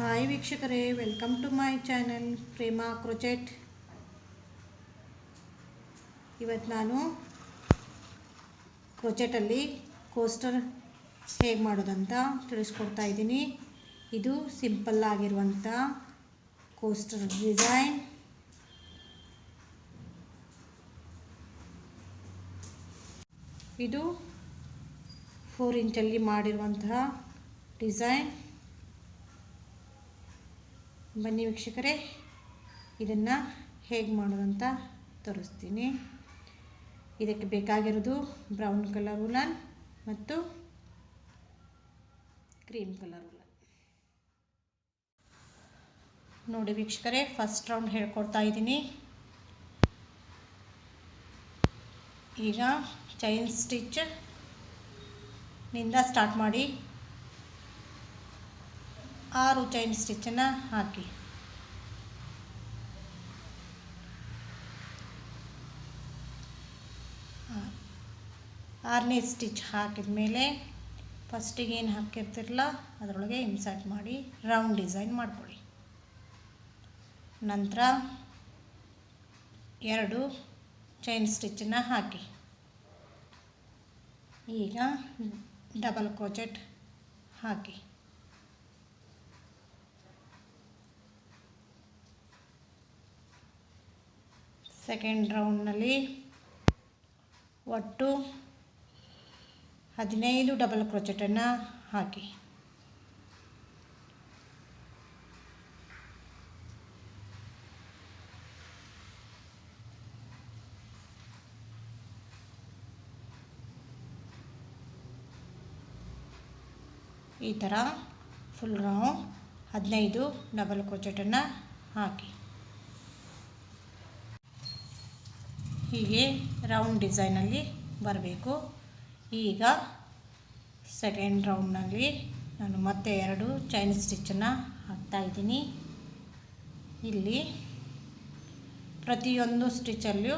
Hi ವೀಕ್ಷಕರೇ welcome to my channel Prema crochet ಇವತ್ತು ನಾನು ಕ್ರೊಚೆಟಲ್ಲಿ ಕೋಸ್ಟರ್ ಹೇಗೆ ಮಾಡೋದಂತ ತಿಳಿಸ್ಕೊಡ್ತಾ ಇದ್ದೀನಿ. ಇದು ಸಿಂಪಲ್ ಆಗಿರುವಂಥ ಕೋಸ್ಟರ್ ಡಿಸೈನ್ ಇದು ಫೋರ್ ಇಂಚಲ್ಲಿ ಮಾಡಿರುವಂತಹ ಡಿಸೈನ್ ಬನ್ನಿ ವೀಕ್ಷಕರೇ, ಇದನ್ನು ಹೇಗೆ ಮಾಡೋದಂತ ತೋರಿಸ್ತೀನಿ. ಇದಕ್ಕೆ ಬೇಕಾಗಿರೋದು ಬ್ರೌನ್ ಕಲರ್ ಉಲನ್ ಮತ್ತು ಕ್ರೀಮ್ ಕಲರ್ ಉಲನ್. ನೋಡಿ ವೀಕ್ಷಕರೇ ಫಸ್ಟ್ ರೌಂಡ್ ಹೇಳ್ಕೊಡ್ತಾ ಇದ್ದೀನಿ. ಈಗ ಚೈನ್ ಸ್ಟಿಚ್ನಿಂದ ಸ್ಟಾರ್ಟ್ ಮಾಡಿ. ಆರು ಚೈನ್ ಸ್ಟಿಚ್ಚನ್ನು ಹಾಕಿ. ಆರನೇ ಸ್ಟಿಚ್ ಹಾಕಿದ ಮೇಲೆ ಫಸ್ಟಿಗೆ ಏನು ಹಾಕಿರ್ತಿರಲ್ಲ, ಅದರೊಳಗೆ ಇನ್ಸರ್ಟ್ ಮಾಡಿ ರೌಂಡ್ ಡಿಸೈನ್ ಮಾಡ್ಕೊಳ್ಳಿ. ನಂತರ ಎರಡು ಚೈನ್ ಸ್ಟಿಚ್ಚನ್ನು ಹಾಕಿ. ಈಗ ಡಬಲ್ ಕ್ರೋಚೆಟ್ ಹಾಕಿ. ಸೆಕೆಂಡ್ ರೌಂಡ್ನಲ್ಲಿ ಒಟ್ಟು ಹದಿನೈದು ಡಬಲ್ ಕ್ರೋಚೆಟನ್ನು ಹಾಕಿ. ಈ ಥರ ಫುಲ್ ರೌಂಡ್ ಹದಿನೈದು ಡಬಲ್ ಕ್ರೋಚೆಟನ್ನು ಹಾಕಿ. ಹೀಗೆ ರೌಂಡ್ ಡಿಸೈನಲ್ಲಿ ಬರಬೇಕು. ಈಗ ಸೆಕೆಂಡ್ ರೌಂಡ್ನಲ್ಲಿ ನಾನು ಮತ್ತೆ ಎರಡು ಚೈನ್ ಸ್ಟಿಚ್ಚನ್ನು ಹಾಕ್ತಾಯಿದ್ದೀನಿ ಇಲ್ಲಿ ಪ್ರತಿಯೊಂದು ಸ್ಟಿಚ್ಚಲ್ಲೂ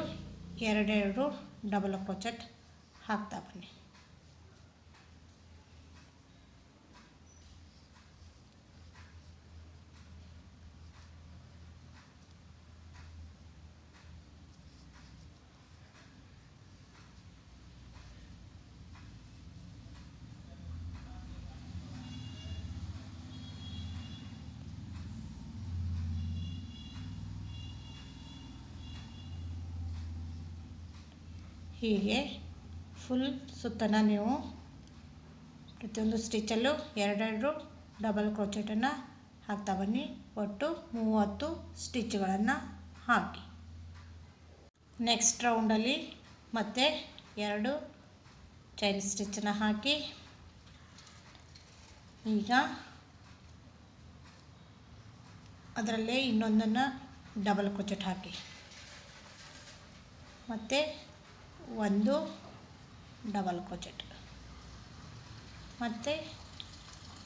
ಎರಡೆರಡು ಡಬಲ್ ಕ್ರೋಚೆಟ್ ಹಾಕ್ತಾ ಬನ್ನಿ. ಹೀಗೆ ಫುಲ್ ಸುತ್ತನ ನೀವು ಪ್ರತಿಯೊಂದು ಸ್ಟಿಚಲ್ಲೂ ಎರಡೆರಡು ಡಬಲ್ ಕ್ರೋಚೆಟನ್ನು ಹಾಕ್ತಾ ಬನ್ನಿ. ಒಟ್ಟು ಮೂವತ್ತು ಸ್ಟಿಚ್ಗಳನ್ನು ಹಾಕಿ. ನೆಕ್ಸ್ಟ್ ರೌಂಡಲ್ಲಿ ಮತ್ತೆ ಎರಡು ಚೈನ್ ಸ್ಟಿಚನ್ನು ಹಾಕಿ. ಈಗ ಅದರಲ್ಲೇ ಇನ್ನೊಂದನ್ನು ಡಬಲ್ ಕ್ರೋಚೆಟ್ ಹಾಕಿ. ಮತ್ತು ಒಂದು ಡಬಲ್ ಕ್ರೋಚೆಟ್. ಮತ್ತು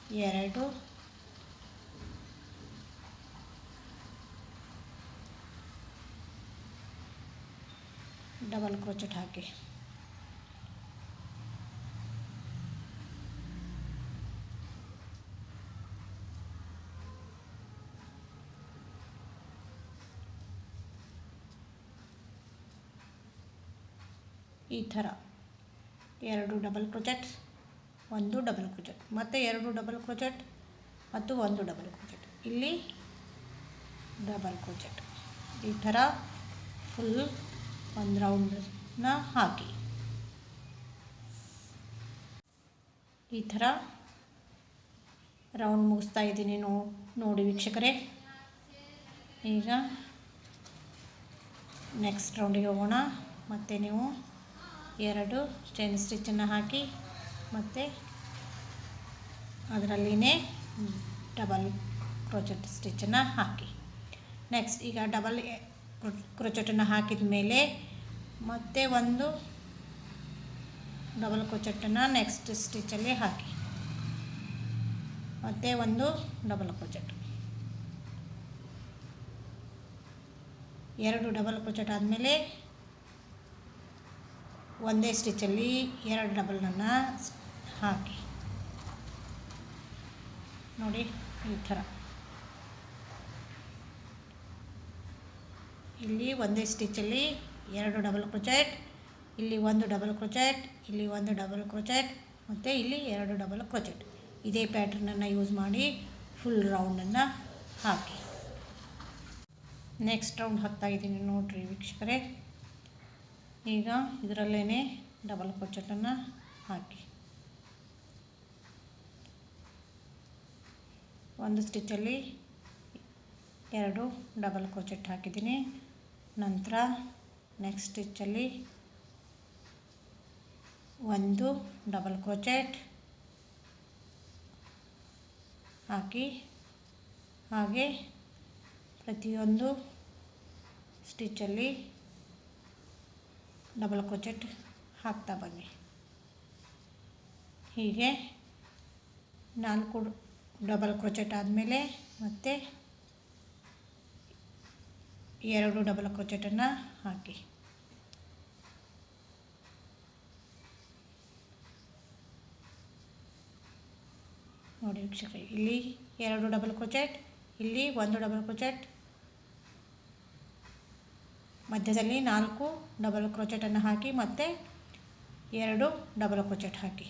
ಎರಡು ಡಬಲ್ ಕ್ರೋಚೆಟ್ ಹಾಕಿ. ಈ ಥರ. ಎರಡು ಡಬಲ್ ಕ್ರೊಜೆಟ್ ಒಂದು ಡಬಲ್ ಕ್ರೊಜೆಟ್ ಮತ್ತು ಎರಡು ಡಬಲ್ ಕ್ರೋಚೆಟ್ ಮತ್ತು ಒಂದು ಡಬಲ್ ಕ್ರೋಚೆಟ್ ಇಲ್ಲಿ ಡಬಲ್ ಕ್ರೊಜೆಟ್ ಈ ಥರ ಫುಲ್ ಒಂದು ರೌಂಡನ್ನ ಹಾಕಿ. ಈ ಥರ ರೌಂಡ್ ಮುಗಿಸ್ತಾ ಇದ್ದೀನಿ ನೋ, ನೋಡಿ ವೀಕ್ಷಕರೇ. ಈಗ ನೆಕ್ಸ್ಟ್ ರೌಂಡಿಗೆ ಹೋಗೋಣ. ಮತ್ತು ನೀವು ಎರಡು ಚೈನ್ ಸ್ಟಿಚ್ಚನ್ನು ಹಾಕಿ, ಮತ್ತು ಅದರಲ್ಲಿನೇ ಡಬಲ್ ಕ್ರೋಚೆಟ್ ಸ್ಟಿಚ್ಚನ್ನು ಹಾಕಿ. ನೆಕ್ಸ್ಟ್ ಈಗ ಡಬಲ್ ಕ್ರೋಚೆಟನ್ನು ಹಾಕಿದ ಮೇಲೆ ಮತ್ತೆ ಒಂದು ಡಬಲ್ ಕ್ರೋಚೆಟನ್ನು ನೆಕ್ಸ್ಟ್ ಸ್ಟಿಚ್ಚಲ್ಲಿ ಹಾಕಿ. ಮತ್ತೆ ಒಂದು ಡಬಲ್ ಕ್ರೋಚೆಟ್ ಎರಡು ಡಬಲ್ ಕ್ರೋಚೆಟ್ ಆದಮೇಲೆ ಒಂದೇ ಸ್ಟಿಚ್ಚಲ್ಲಿ ಎರಡು ಡಬಲನ್ನು ಹಾಕಿ. ನೋಡಿ ಈ ಥರ. ಇಲ್ಲಿ ಒಂದೇ ಸ್ಟಿಚ್ಚಲ್ಲಿ ಎರಡು ಡಬಲ್ ಕ್ರೊಚೆಟ್, ಇಲ್ಲಿ ಒಂದು ಡಬಲ್ ಕ್ರೊಚೆಟ್, ಇಲ್ಲಿ ಒಂದು ಡಬಲ್ ಕ್ರೊಚೆಟ್, ಮತ್ತು ಇಲ್ಲಿ ಎರಡು ಡಬಲ್ ಕ್ರೊಚೆಟ್. ಇದೇ ಪ್ಯಾಟ್ರನನ್ನು ಯೂಸ್ ಮಾಡಿ ಫುಲ್ ರೌಂಡನ್ನು ಹಾಕಿ. ನೆಕ್ಸ್ಟ್ ರೌಂಡ್ ಹಾಕ್ತಾಯಿದ್ದೀನಿ ನೋಡಿರಿ ವೀಕ್ಷಕರೇ. ಈಗ ಇದರಲ್ಲೇ ಡಬಲ್ ಕೊಚ್ಚಟನ್ನು ಹಾಕಿ. ಒಂದು ಸ್ಟಿಚ್ಚಲ್ಲಿ ಎರಡು ಡಬಲ್ ಕ್ರೋಚೆಟ್ ಹಾಕಿದ್ದೀನಿ. ನಂತರ ನೆಕ್ಸ್ಟ್ ಸ್ಟಿಚ್ಚಲ್ಲಿ ಒಂದು ಡಬಲ್ ಕ್ರೋಚೆಟ್ ಹಾಕಿ. ಹಾಗೆ ಪ್ರತಿಯೊಂದು ಸ್ಟಿಚ್ಚಲ್ಲಿ ಡಬಲ್ ಕ್ರೋಚೆಟ್ ಹಾಕ್ತಾ ಬನ್ನಿ. ಹೀಗೆ ನಾಲ್ಕು ಡಬಲ್ ಕ್ರೋಚೆಟ್ ಆದಮೇಲೆ ಮತ್ತೆ ಎರಡು ಡಬಲ್ ಕ್ರೋಚೆಟನ್ನು ಹಾಕಿ. ನೋಡಿ ವೀಕ್ಷಕ ಇಲ್ಲಿ ಎರಡು ಡಬಲ್ ಕ್ರೋಚೆಟ್ ಇಲ್ಲಿ ಒಂದು ಡಬಲ್ ಕ್ರೋಚೆಟ್ ಮಧ್ಯದಲ್ಲಿ ನಾಲ್ಕು ಡಬಲ್ ಕ್ರೋಚೆಟನ್ನು ಹಾಕಿ, ಮತ್ತು ಎರಡು ಡಬಲ್ ಕ್ರೋಚೆಟ್ ಹಾಕಿ.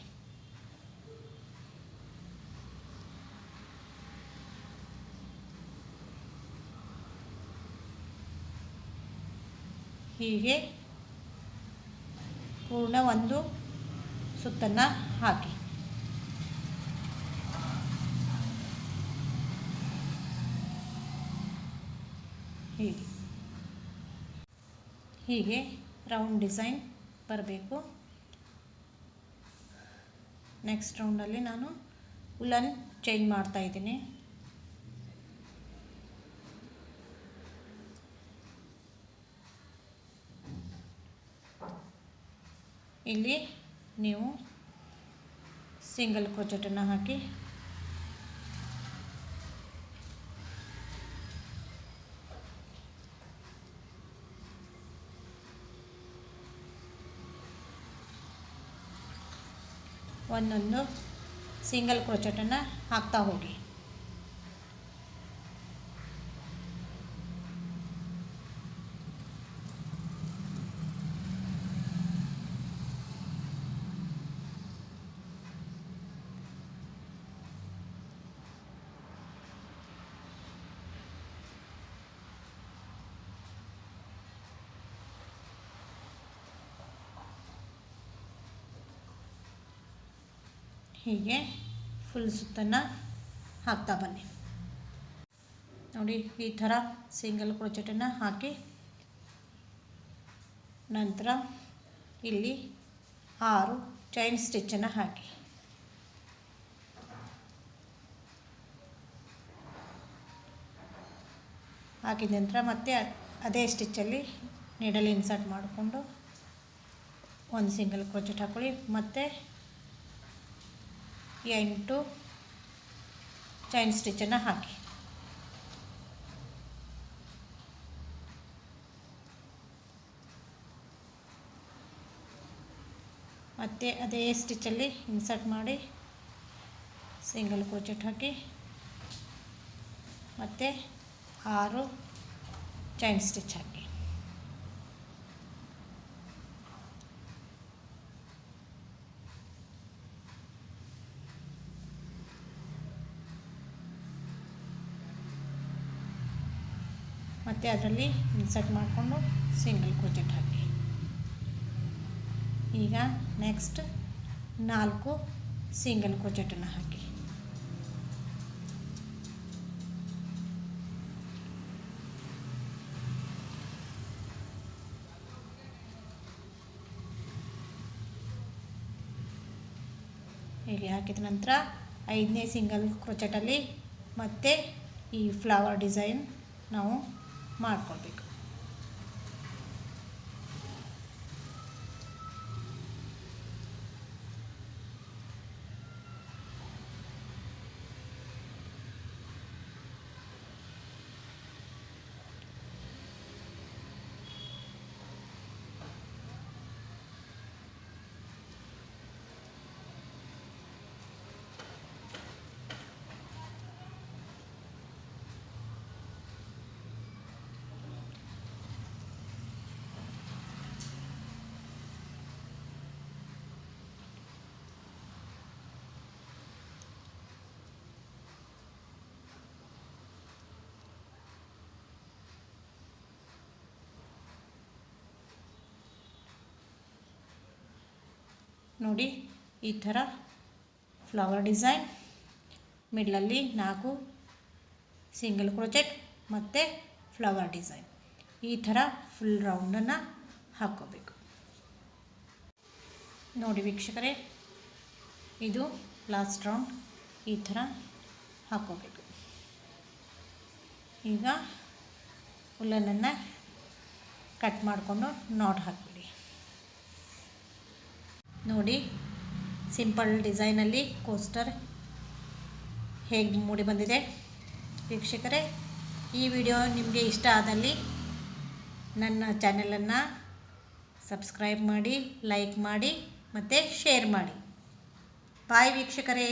ಹೀಗೆ ಪೂರ್ಣ ಒಂದು ಸುತ್ತನ್ನು ಹಾಕಿ. ಹೀಗೆ. ಹೀಗೆ ರೌಂಡ್ ಡಿಸೈನ್ ಬರಬೇಕು. ನೆಕ್ಸ್ಟ್ ರೌಂಡಲ್ಲಿ ನಾನು ಉಲನ್ ಚೇಂಜ್ ಮಾಡ್ತಾ ಇದ್ದೀನಿ. ಇಲ್ಲಿ ನೀವು ಸಿಂಗಲ್ ಕ್ರೋಚೆಟನ್ನು ಹಾಕಿ ಒಂದೊಂದು ಸಿಂಗಲ್ ಕ್ರೋಚೆಟನ್ನು ಹಾಕ್ತಾ ಹೋಗಿ. ಹೀಗೆ ಫುಲ್ ಸುತ್ತನ್ನು ಹಾಕ್ತಾ ಬನ್ನಿ. ನೋಡಿ, ಈ ಥರ ಸಿಂಗಲ್ ಕ್ರೋಚೆಟನ್ನು ಹಾಕಿ ನಂತರ ಇಲ್ಲಿ ಆರು ಚೈನ್ ಸ್ಟಿಚ್ಚನ್ನು ಹಾಕಿ. ಹಾಕಿದ ನಂತರ ಮತ್ತೆ ಅದೇ ಸ್ಟಿಚ್ಚಲ್ಲಿ ನೀಡಲ್ ಇನ್ಸರ್ಟ್ ಮಾಡಿಕೊಂಡು ಒಂದು ಸಿಂಗಲ್ ಕ್ರೋಚೆಟ್ ಹಾಕೊಳ್ಳಿ. ಮತ್ತು ಎಂಟು ಚೈನ್ ಸ್ಟಿಚ್ಚನ್ನು ಹಾಕಿ. ಮತ್ತು ಅದೇ ಸ್ಟಿಚ್ಚಲ್ಲಿ ಇನ್ಸರ್ಟ್ ಮಾಡಿ ಸಿಂಗಲ್ ಕ್ರೋಚೆಟ್ ಹಾಕಿ. ಮತ್ತು ಆರು ಚೈನ್ ಸ್ಟಿಚ್ ಹಾಕಿ. ಅದರಲ್ಲಿ ಇನ್ಸರ್ಟ್ ಮಾಡಿಕೊಂಡು ಸಿಂಗಲ್ ಕ್ರೋಚೆಟ್ ಹಾಕಿ. ಈಗ ನೆಕ್ಸ್ಟ್ ನಾಲ್ಕು ಸಿಂಗಲ್ ಕ್ರೋಚೆಟನ್ನು ಹಾಕಿ. ಹೀಗೆ ಹಾಕಿದ ನಂತರ ಐದನೇ ಸಿಂಗಲ್ ಕ್ರೋಚೆಟಲ್ಲಿ ಮತ್ತೆ ಈ ಫ್ಲವರ್ ಡಿಸೈನ್ ನಾವು ಮಾಡ್ಕೊಳ್ಬೇಕು. ನೋಡಿ, ಈ ಥರ ಫ್ಲವರ್ ಡಿಸೈನ್ ಮಿಡ್ಲಲ್ಲಿ ನಾಲ್ಕು ಸಿಂಗಲ್ ಕ್ರೋಚೆಟ್ ಮತ್ತು ಫ್ಲವರ್ ಡಿಸೈನ್ ಈ ಥರ ಫುಲ್ ರೌಂಡನ್ನು ಹಾಕ್ಕೋಬೇಕು. ನೋಡಿ ವೀಕ್ಷಕರೇ, ಇದು ಲಾಸ್ಟ್ ರೌಂಡ್ ಈ ಥರ ಹಾಕ್ಕೋಬೇಕು. ಈಗ ಉಲ್ಲನನ್ನು ಕಟ್ ಮಾಡಿಕೊಂಡು ನಾಟ್ ಹಾಕಿಬಿಡಿ ನೋಡಿ, ಸಿಂಪಲ್ ಡಿಸೈನಲ್ಲಿ ಕೋಸ್ಟರ್ ಹೇಗೆ ಮೂಡಿ ಬಂದಿದೆ. ವೀಕ್ಷಕರೇ, ಈ ವಿಡಿಯೋ ನಿಮಗೆ ಇಷ್ಟ ಆದಲ್ಲಿ ನನ್ನ ಚಾನೆಲನ್ನು ಸಬ್ಸ್ಕ್ರೈಬ್ ಮಾಡಿ, ಲೈಕ್ ಮಾಡಿ ಮತ್ತು ಶೇರ್ ಮಾಡಿ. ಬಾಯ್ ವೀಕ್ಷಕರೇ.